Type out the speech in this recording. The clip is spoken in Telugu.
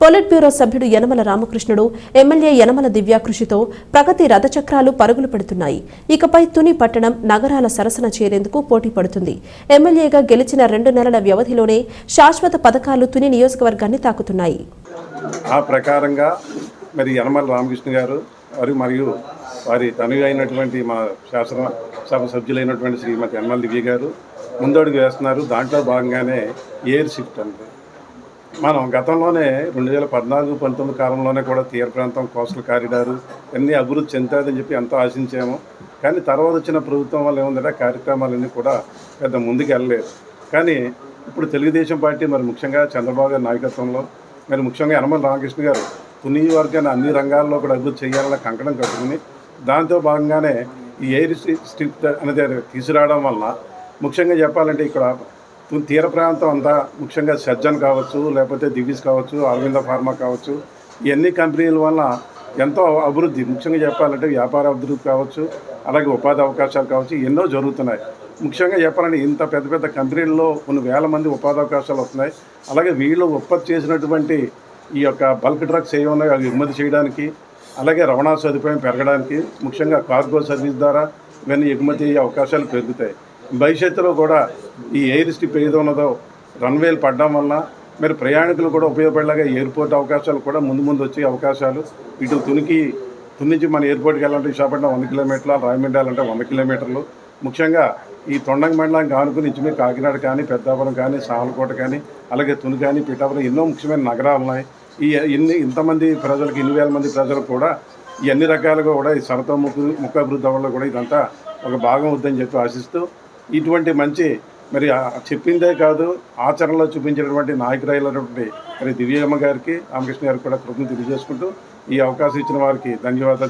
పొలిట్ బ్యూరో సభ్యుడు యనమల రామకృష్ణుడు ఎమ్మెల్యే యనమల దివ్య కృషితో ప్రగతి రథచక్రాలు పరుగులు పెడుతున్నాయి. ఇకపై తుని పట్టణం నగరాల సరసన చేరేందుకు పోటీ పడుతుంది. ఎమ్మెల్యేగా గెలిచిన రెండు నెలల వ్యవధిలోనే శాశ్వత పథకాలు తుని నియోజకవర్గాన్ని తాకుతున్నాయి. ఆ ప్రకారంగా మరి యనమల రామకృష్ణ గారు వారు మరియు వారి తనువు అయినటువంటి మా శాసనసభ సభ్యులైనటువంటి శ్రీమతి యనమల దివ్య గారు ముందడుగు వేస్తున్నారు. దాంట్లో భాగంగానే ఎయిర్ షిఫ్ట్ అంటే మనం గతంలోనే రెండు వేల పద్నాలుగు పంతొమ్మిది కాలంలోనే కూడా తీర ప్రాంతం కోస్టల్ కారిడారు అన్నీ అభివృద్ధి చెందుతుందని చెప్పి ఎంతో ఆశించాము. కానీ తర్వాత వచ్చిన ప్రభుత్వం వల్ల ఏముందంటే కార్యక్రమాలన్నీ కూడా పెద్ద ముందుకు వెళ్ళలేదు. కానీ ఇప్పుడు తెలుగుదేశం పార్టీ మరి ముఖ్యంగా చంద్రబాబు గారి నాయకత్వంలో మరి ముఖ్యంగా యనమల రామకృష్ణ గారు తుని వర్గాన్ని అన్ని రంగాల్లో కూడా అభివృద్ధి చేయాలని కంకణం కట్టుకుని దాంతో భాగంగానే ఈ ఎయిర్ స్ట్రిప్ అనేది తీసుకురావడం వల్ల ముఖ్యంగా చెప్పాలంటే ఇక్కడ తీర ప్రాంతం అంతా ముఖ్యంగా సజ్జన్ కావచ్చు లేకపోతే దివీస్ కావచ్చు అరవింద ఫార్మా కావచ్చు ఇవన్నీ కంపెనీల వల్ల ఎంతో అభివృద్ధి. ముఖ్యంగా చెప్పాలంటే వ్యాపార అభివృద్ధి కావచ్చు అలాగే ఉపాధి అవకాశాలు కావచ్చు ఎన్నో జరుగుతున్నాయి. ముఖ్యంగా చెప్పాలంటే ఇంత పెద్ద పెద్ద కంపెనీల్లో కొన్ని వేల మంది ఉపాధి అవకాశాలు వస్తున్నాయి. అలాగే వీళ్ళు ఉత్పత్తి చేసినటువంటి ఈ యొక్క బల్క్ డ్రగ్స్ ఏ ఉన్నాయో అవి ఎగుమతి చేయడానికి అలాగే రవాణా సదుపాయం పెరగడానికి ముఖ్యంగా కార్గో సర్వీస్ ద్వారా ఇవన్నీ ఎగుమతి అయ్యే అవకాశాలు పెరుగుతాయి. భవిష్యత్తులో కూడా ఈ ఎయిర్ స్ట్రిప్ ఏదో ఉన్నదో రన్వేలు పడడం వల్ల మరి ప్రయాణికులు కూడా ఉపయోగపడేలాగా ఎయిర్పోర్ట్ అవకాశాలు కూడా ముందు ముందు వచ్చే అవకాశాలు. ఇటు తునికి తుని నుంచి మన ఎయిర్పోర్ట్కి వెళ్ళాలంటే విశాఖపట్నం వంద కిలోమీటర్లు రాయమండ్రి వెళ్ళాలంటే వంద కిలోమీటర్లు. ముఖ్యంగా ఈ తొండంగ మండలానికి ఆనుకుని మీరు కాకినాడ కానీ పెద్దాపురం కానీ సాలకోట కానీ అలాగే తుని కానీ పిఠాపురం ఎన్నో ముఖ్యమైన నగరాలు ఉన్నాయి. ఈ ఇన్ని ఇంతమంది ప్రజలకు ఇన్ని వేల మంది ప్రజలకు కూడా ఈ అన్ని రకాలుగా కూడా ఈ సరత ముక్కు ముఖ అభివృద్ధి అవ్వడంలో కూడా ఇదంతా ఒక భాగం అవుద్దని చెప్పి ఆశిస్తూ ఇటువంటి మంచి మరి చెప్పిందే కాదు ఆచరణలో చూపించినటువంటి నాయకురైనటువంటి మరి దివ్యమ్మ గారికి రామకృష్ణ గారికి కూడా కృతజ్ఞత తెలియజేసుకుంటూ ఈ అవకాశం ఇచ్చిన వారికి ధన్యవాదాలు